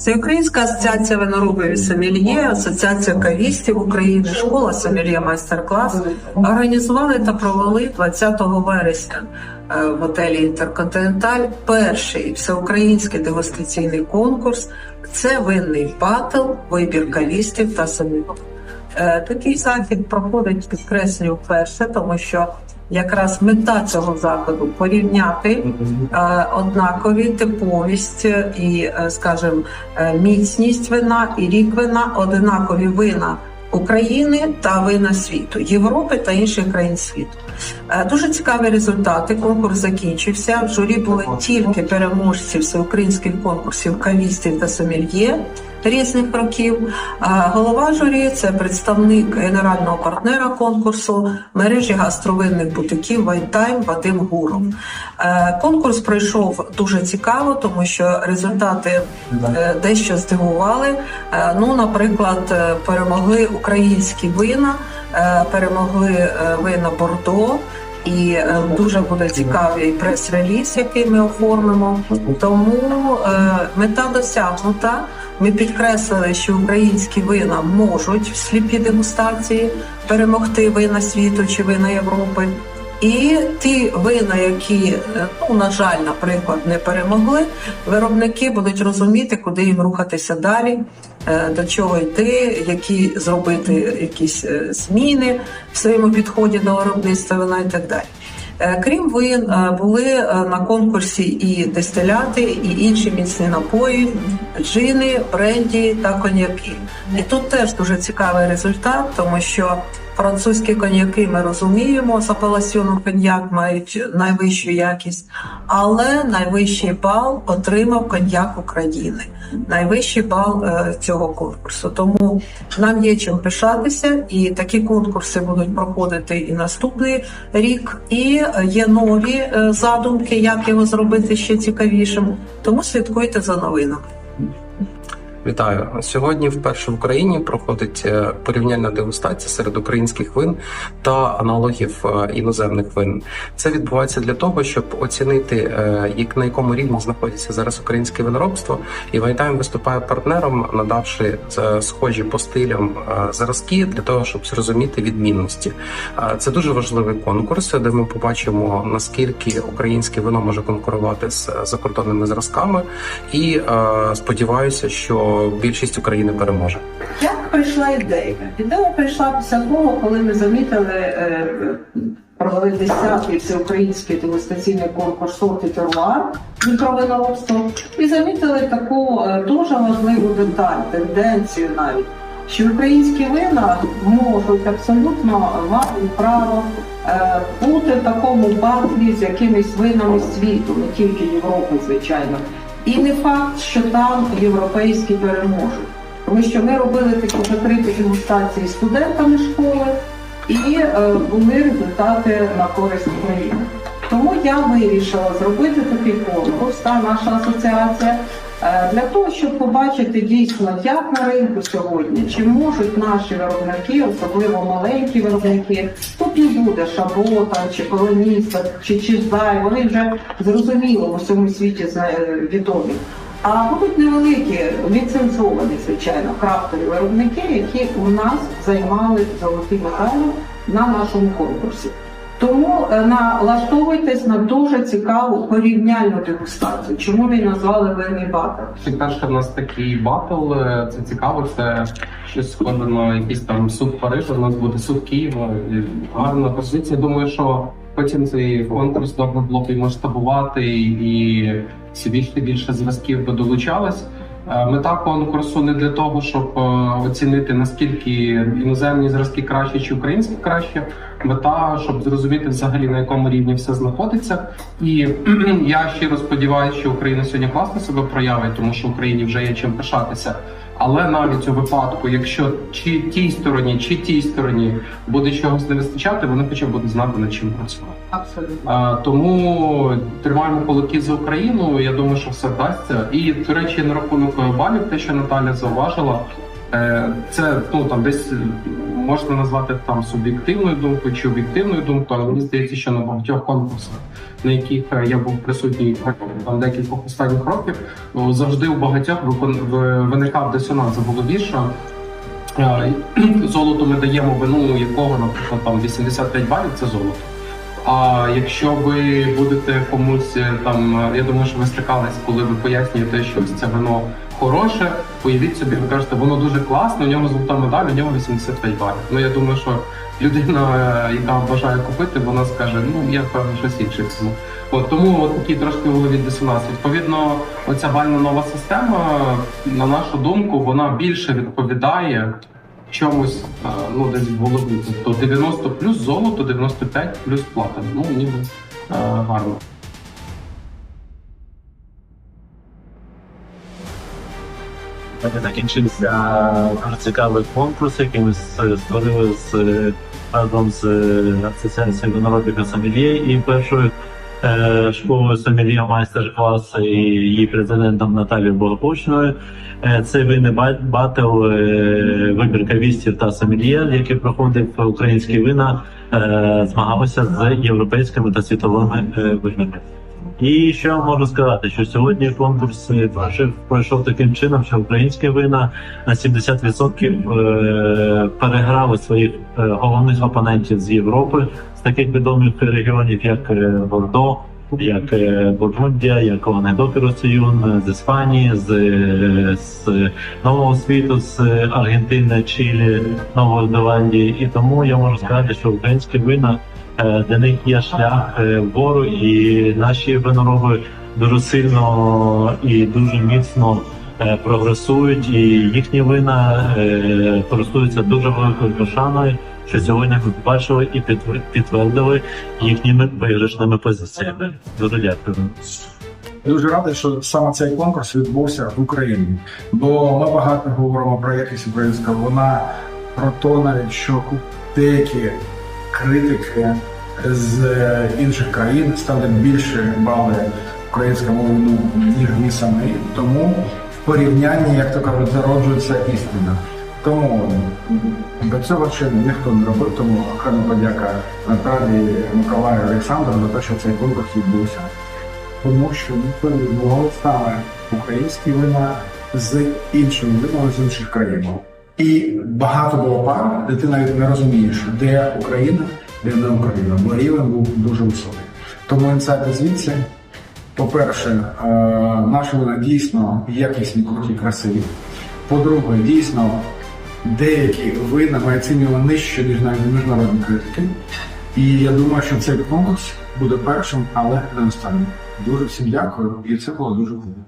Всеукраїнська асоціація виноробів і сомельє, асоціація кавістів України, школа сомельє майстер-клас організували та провели 20 вересня е, в готелі Інтерконтиненталь перший всеукраїнський дегустаційний конкурс. Це винний батл, вибір кавістів та сомельє. Е, Такий захід проходить підкреслюю вперше, тому що якраз мета цього заходу порівняти е, однакові типовість і, е, скажімо, е, міцність вина і рік вина, однакові вина України та вина світу, Європи та інших країн світу. Е, Дуже цікаві результати. Конкурс закінчився. В журі були тільки переможці всеукраїнських конкурсів кавістів та сомельє різних років. Голова журі це представник генерального партнера конкурсу мережі гастровинних бутиків Вайнтайм Вадим Гуров. Е, Конкурс пройшов дуже цікаво, тому що результати е, дещо здивували. Е, Ну, наприклад, перемогли українські вина, перемогли вина Бордо. І е, дуже буде цікавий прес-реліз, який ми оформимо. Тому е, мета досягнута. Ми підкреслили, що українські вина можуть в сліпій дегустації перемогти вина світу чи вина Європи. І ті вина, які е, ну на жаль, наприклад, не перемогли, виробники будуть розуміти, куди їм рухатися далі, до чого йти, які зробити якісь е, зміни в своєму підході до виробництва вина і так далі. Е, Крім вин, е, були е, на конкурсі і дистиляти, і інші міцні напої, джини, бренді та коньяки. І тут теж дуже цікавий результат, тому що французькі коньяки ми розуміємо, з апелясьйоном коньяк мають найвищу якість, але найвищий бал отримав коньяк України, найвищий бал е, цього конкурсу. Тому нам є чим пишатися, і такі конкурси будуть проходити і наступний рік. І є нові е, задумки, як його зробити ще цікавішим. Тому слідкуйте за новинами. Вітаю сьогодні. Вперше в Україні проходить е, порівняльна дегустація серед українських вин та аналогів е, іноземних вин. Це відбувається для того, щоб оцінити, е, як на якому рівні знаходиться зараз українське виноробство. І Вайтайм виступає партнером, надавши схожі по стилям зразки для того, щоб зрозуміти відмінності. Це дуже важливий конкурс, де ми побачимо наскільки українське вино може конкурувати з закордонними зразками, і сподіваюся, що більшість України переможе. Як прийшла ідея? Ідея прийшла після того, коли ми замітили, е, провели 10-й всеукраїнський дегустаційний конкурс «Сорти Теруар» мікровиноробство і замітили таку е, дуже важливу деталь, тенденцію навіть, що українські вина можуть абсолютно мають право е, бути в такому батлі з якимись винами світу, не тільки Європи, звичайно. І не факт, що там європейські переможуть. Тому що ми робили такі закриті дегустації студентами школи, і е, були результати на користь України. Тому я вирішила зробити такий конкурс, та наша асоціація, для того, щоб побачити дійсно, як на ринку сьогодні, чи можуть наші виробники, особливо маленькі виробники, тут не буде шабота, чи колоніста, чи чиздай, вони вже зрозуміло в усьому світі е, відомі. А будуть невеликі ліцензовані, звичайно, крафтові виробники, які у нас займали золоті медалі на нашому конкурсі. Тому е, налаштовуйтесь на дуже цікаву порівняльну дегустацію. Чому ми назвали винний батл? Це перше в нас такий батл, е, це цікаво, це щось схоже на якийсь там суд Парижа, у нас буде суд Києва. Гарна позиція. Думаю, що потім цей конкурс добре було б і масштабувати, і всі більше і більше зв'язків би долучалось. Е, Мета конкурсу не для того, щоб е, оцінити наскільки іноземні зразки краще чи українські краще. Мета, щоб зрозуміти взагалі на якому рівні все знаходиться. І я щиро сподіваюся, що Україна сьогодні класно себе проявить, тому що Україні вже є чим пишатися. Але навіть у випадку, якщо чи тій стороні, чи тій стороні буде чогось не вистачати, вони хоча б будуть знати над чим працювати. Абсолютно. А, тому тримаємо кулаки за Україну. Я думаю, що все вдасться. І до речі, на рахунок балів, те, що Наталя зауважила, це ну там десь е, можна назвати там суб'єктивною думкою чи об'єктивною думкою, але мені здається, що на багатьох конкурсах, на яких е, я був присутній там декількох останніх років, завжди у багатьох виникав дисонанс в голові, що е, золото ми даємо вину якого, наприклад, там 85 балів це золото. А якщо ви будете комусь е, там, е, я думаю, що ви стикались, коли ви пояснюєте, що ось це вино хороше, уявіть собі, ви кажете, воно дуже класне, у нього золота медаль, у нього 85 балів. Ну я думаю, що людина, е, яка бажає купити, вона скаже, ну я певно щось інше візьму. От тому от такий трошки голові дисонанс. Відповідно, оця бальна нова система, на нашу думку, вона більше відповідає чомусь е, ну десь голові. Тобто 90 плюс золото, 95 плюс плата. Ну ніби е, гарно. Закінчився цікавий конкурс, який ми створили з разом з асоціацією виноробів Сомельє і першою е, школою Сомельє майстер-клас і її президентом Наталією Богопочною. Е, Це винний ба- батл е, вибір кавістів та сомельє, який проходив українські вина, змагалися з європейськими та світовими винами. І що можу сказати, що сьогодні конкурс е, пройшов, таким чином, що українські вина на 70% е, переграли своїх е, головних опонентів з Європи з таких відомих регіонів, як е, Бордо, як Бургундія, як Ланедоки з Іспанії, з, з Нового світу, з Аргентини, Чилі, Нової Зеландії. І тому я можу сказати, що українські вина для них є шлях е, вгору, і наші винороби дуже сильно і дуже міцно е, прогресують, і їхні вина е, користуються дуже великою пошаною, що сьогодні ми побачили і підтвер- підтвердили їхніми виграшними позиціями. Дуже дякую. Дуже радий, що саме цей конкурс відбувся в Україні, бо ми багато говоримо про якість українського вина, про те навіть, що деякі критики з е, інших країн ставлять більше бали українському вину, ніж ми самі. Тому в порівнянні, як то кажуть, зароджується істина. Тому до цього ще ніхто не робив, тому окрема подяка Наталії Миколаю Олександру за те, що цей конкурс відбувся тому що ми порівнювали саме українські вина з іншими винами з інших країн. І багато було пар, де ти навіть не розумієш, де Україна, не Україна, бо рівень був дуже високий. Тому інсайти звідси. По-перше, е, наші вина дійсно якісні, круті, красиві. По-друге, дійсно деякі вина ми оцінюємо нижче, ніж навіть міжнародні критики. І я думаю, що цей конкурс буде першим, але не останнім. Дуже всім дякую, і це було дуже круто.